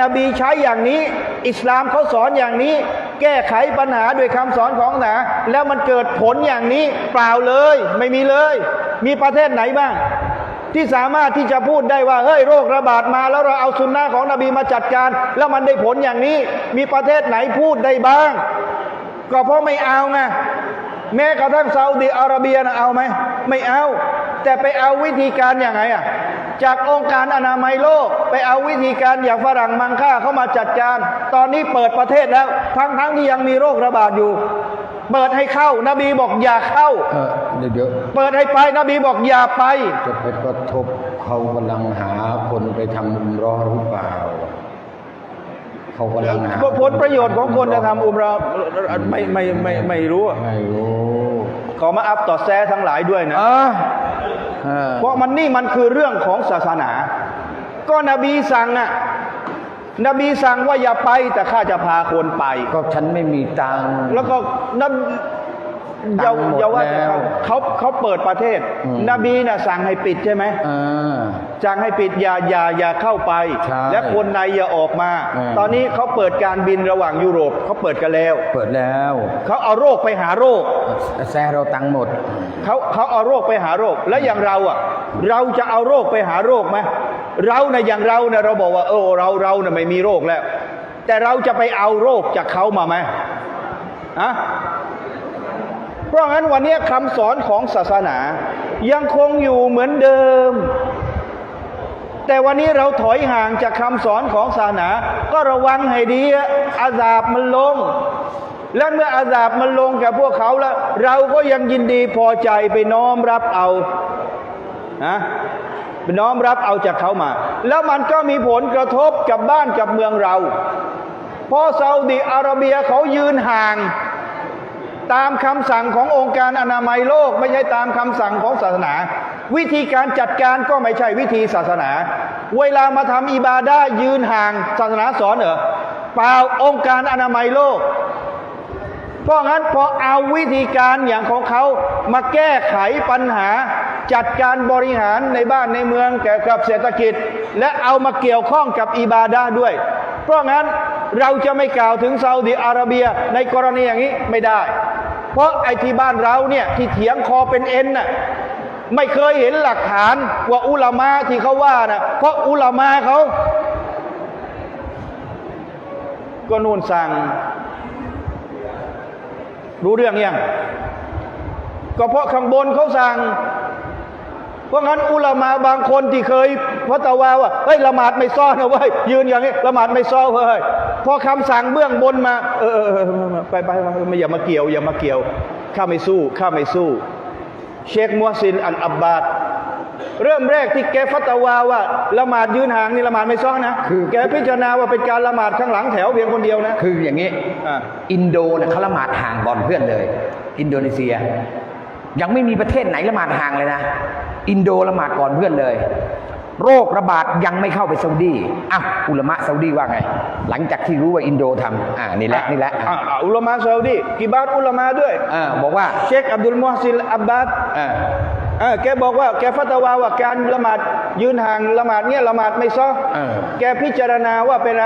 นบีใช้อย่างนี้ อิสลามเขาสอนอย่างนี้ แก้ไขปัญหาด้วยคำสอนของหนาแล้วมันเกิดผลอย่างนี้เปล่าเลย ไม่มีเลย มีประเทศไหนบ้าง ที่สามารถที่จะพูดได้ว่าเฮ้ยโรคระบาดมา แล้วเราเอาสุนนะของนบีมาจัดการ แล้วมันได้ผลอย่างนี้ มีประเทศไหนพูดได้บ้าง ก็เพราะไม่เอาไงแม้กระทั่งซาอุดิอาระเบียนะเอาไหมไม่เอา แต่ไปเอาวิธีการอย่างไงอะจากองค์การอนามัยโลก ไปเอาวิธีการอย่างฝรั่งมังค่าเข้ามาจัดการ ตอนนี้เปิดประเทศแล้ว ทั้งทั้งที่ยังมีโรคระบาดอยู่ เปิดให้เข้า นบีบอกอย่าเข้าเออเดี๋ยวเดี๋ยวเปิดให้ไป นบีบอกอย่าไป จะไปกระทบเขากำลังหาคนไปทำอุมเรอหรือเปล่าเขากำลังหาผลประโยชน์ของคนจะทำอุมเราะห์ไม่ไม่ไม่ไม่รู้อะไม่รู้ ขอมาอัพต่อแซะทั้งหลายด้วยนะเออเออเพราะมันนี่มันคือเรื่องของศาสนา ก็นบีสั่งอะนบีสั่งว่าอย่าไปแต่ข้าจะพาคนไป ก็ฉันไม่มีตังค์แล้วก็นบ อย่าตังค์หมดอย่าว่าแต่แล้วเขาเขาเขาเปิดประเทศอืมนบีน่ะสั่งให้ปิดใช่ไหมอ่าสั่งให้ปิดอย่าอย่าอย่าเข้าไปใช่และคนในอย่าออกมาอืมตอนนี้เขาเปิดการบินระหว่างยุโรปเขาเปิดกันแล้ว เปิดแล้วเขาเอาโรคไปหาโรคแซ่เราตังค์หมดเขาเขาเอาโรคไปหาโรค แล้วอย่างเราอะ เราจะเอาโรคไปหาโรคไหมเราเนะ่ยอย่างเราเนะ่ยเราบอกว่า เออเราเราเนะ่ยไม่มีโรคแล้ว แต่เราจะไปเอาโรคจากเขามาไหมอะ เพราะงั้นวันนี้คำสอนของศาสนา ยังคงอยู่เหมือนเดิม แต่วันนี้เราถอยห่างจากคำสอนของศาสนา ก็ระวังให้ดีอาซาบมันลง และเมื่ออาซาบมันลงแก่พวกเขาแล้ว เราก็ยังยินดีพอใจไปน้อมรับเอานะไปน้อมรับเอาจากเขามา แล้วมันก็มีผลกระทบกับบ้านกับเมืองเรา เพราะซาอุดิอาระเบียเขายืนห่าง ตามคำสั่งขององค์การอนามัยโลก ไม่ใช่ตามคำสั่งของศาสนา วิธีการจัดการก็ไม่ใช่วิธีศาสนา เวลามาทำอิบาดายืนห่างศาสนาสอนเหรอเปล่าองค์การอนามัยโลก เพราะงั้นพอเอาวิธีการอย่างของเขามาแก้ไขปัญหา จัดการบริหารในบ้านในเมืองเกี่ยวกับเศรษฐกิจ และเอามาเกี่ยวข้องกับอิบาดาด้วย เพราะงั้นเราจะไม่กล่าวถึงซาอุดิอาระเบียในกรณีอย่างนี้ไม่ได้ เพราะไอ้ที่บ้านเราเนี่ยที่เถียงคอเป็นเอ็นน่ะไม่เคยเห็นหลักฐานว่าอุลามาที่เขาว่านะเพราะอุลามาเขาก็นู่นสั่ง รู้เรื่องยังก็เพราะข้างบนเขาสั่ง เพราะงั้นอุลามาบางคนที่เคย พัตวาว่าเฮ้ยละหมาดไม่ซ้อนนะเว้ยยืนอย่างนี้ละหมาดไม่ซ้อนเฮ้ยพอคำสั่งเบื้องบนมา เออเออเออไปไปไปไม่อย่ามาเกี่ยวอย่ามาเกี่ยวข้าไม่สู้ข้าไม่สู้ เชคมัวซินอันอับบาดเริ่มแรกที่แกฟัตวาว่าละหมาดยืนห่างนี่ละหมาดไม่ซ้อนนะคือแกพิจารณาว่าเป็นการละหมาดข้างหลังแถวเพียงคนเดียวนะคืออย่างนี้อ่าอินโดเนี่ยเขาละหมาดห่างก่อนเพื่อนเลย อินโดนีเซีย ยังไม่มีประเทศไหนละหมาดห่างเลยนะ อินโดละหมาดก่อนเพื่อนเลย โรคระบาดยังไม่เข้าไปซาอุดีอะอุลามะซาอุดีว่าไง หลังจากที่รู้ว่าอินโดทำอ่านี่แหละนี่แหละอะอะอุลามาซาอุดีกิบาร์อุลามาด้วยอ่าบอกว่าเชคอับดุลมุฮซินอับบาดอ่าเออ แกบอกว่าแกฟัตวาว่าการละหมาดยืนห่างละหมาดเนี่ยละหมาดไม่ซ้อเออแกพิจารณาว่าเป็นอะไร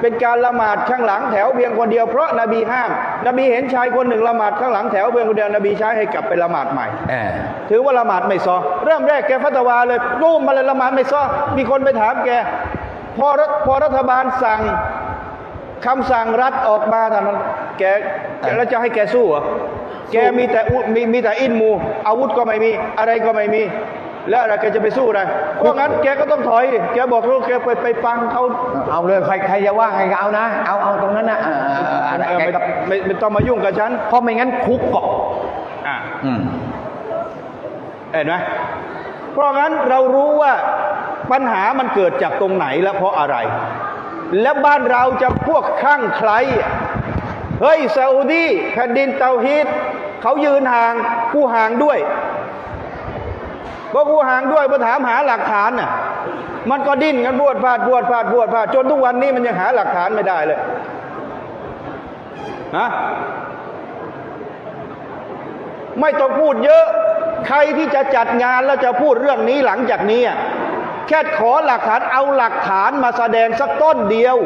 เป็นการละหมาดข้างหลังแถวเพียงคนเดียวเพราะนบีห้าม นบีเห็นชายคนหนึ่งละหมาดข้างหลังแถวเพียงคนเดียวนบีใช้ให้กลับไปละหมาดใหม่อ่าถือว่าละหมาดไม่ซ้อเริ่มแรกแกฟัตวาเลยรูมมาเลยละหมาดไม่ซ้อมีคนไปถามแกพอรัฐพอรัฐบาลสั่งคำสั่งรัฐออกมาทางนั้นแกแกแล้วจะให้แกสู้เหรอ แกมีแต่อุมีมีแต่อินมู อาวุธก็ไม่มี อะไรก็ไม่มี แล้วอะไรแกจะไปสู้อะไรเพราะงั้นแกก็ต้องถอยดิแกบอกลูกแกไปไปฟังเขาเอาเลยใครใครจะว่าไงก็เอานะ เอาเอาตรงนั้นนะอ่าอ่าอ่าอ่าเออแกไม่ก็ไม่ไม่ต้องมายุ่งกับฉันเพราะไม่งั้นคุกเกาะอ่าอืมเห็นไหมเพราะงั้นเรารู้ว่าปัญหามันเกิดจากตรงไหนและเพราะอะไร และบ้านเราจะพวกข้างใคร เฮ้ยซาอุดีแผ่นดินเตาฮีดเขายืนห่างผู้ห่างด้วยพอกผู้ห่างด้วยพอถามหาหลักฐานน่ะมันก็ดิ้นกันบวดพาดบวดพาดบวดพาดจนทุกวันนี้มันยังหาหลักฐานไม่ได้เลยฮะไม่ต้องพูดเยอะ ใครที่จะจัดงานแล้วจะพูดเรื่องนี้หลังจากนี้ แค่ขอหลักฐานเอาหลักฐานมาแสดงสักต้นเดียว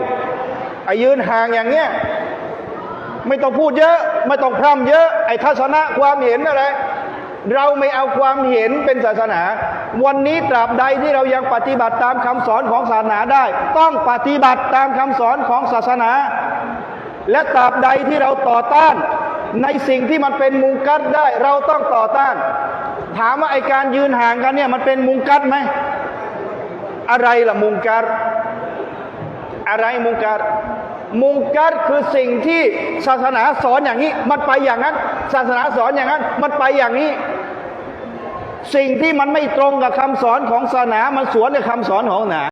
ไอ้ยืนห่างอย่างเงี้ย ไม่ต้องพูดเยอะ ไม่ต้องพร่ำเยอะ ไอ้ทัศนะความเห็นอะไร เราไม่เอาความเห็นเป็นศาสนา วันนี้ตราบใดที่เรายังปฏิบัติตามคำสอนของศาสนาได้ ต้องปฏิบัติตามคำสอนของศาสนา และตราบใดที่เราต่อต้าน ในสิ่งที่มันเป็นมุงกัดได้ เราต้องต่อต้าน ถามว่าไอการยืนห่างกันเนี่ยมันเป็นมุงกัดไหมอะไรล่ะมุงกัดอะไรมุงกัด มุงกัดคือสิ่งที่ศาสนาสอนอย่างนี้ มันไปอย่างนั้น ศาสนาสอนอย่างนั้น มันไปอย่างนี้ สิ่งที่มันไม่ตรงกับคำสอนของศาสนา มันสวนกับคำสอนของศาสนา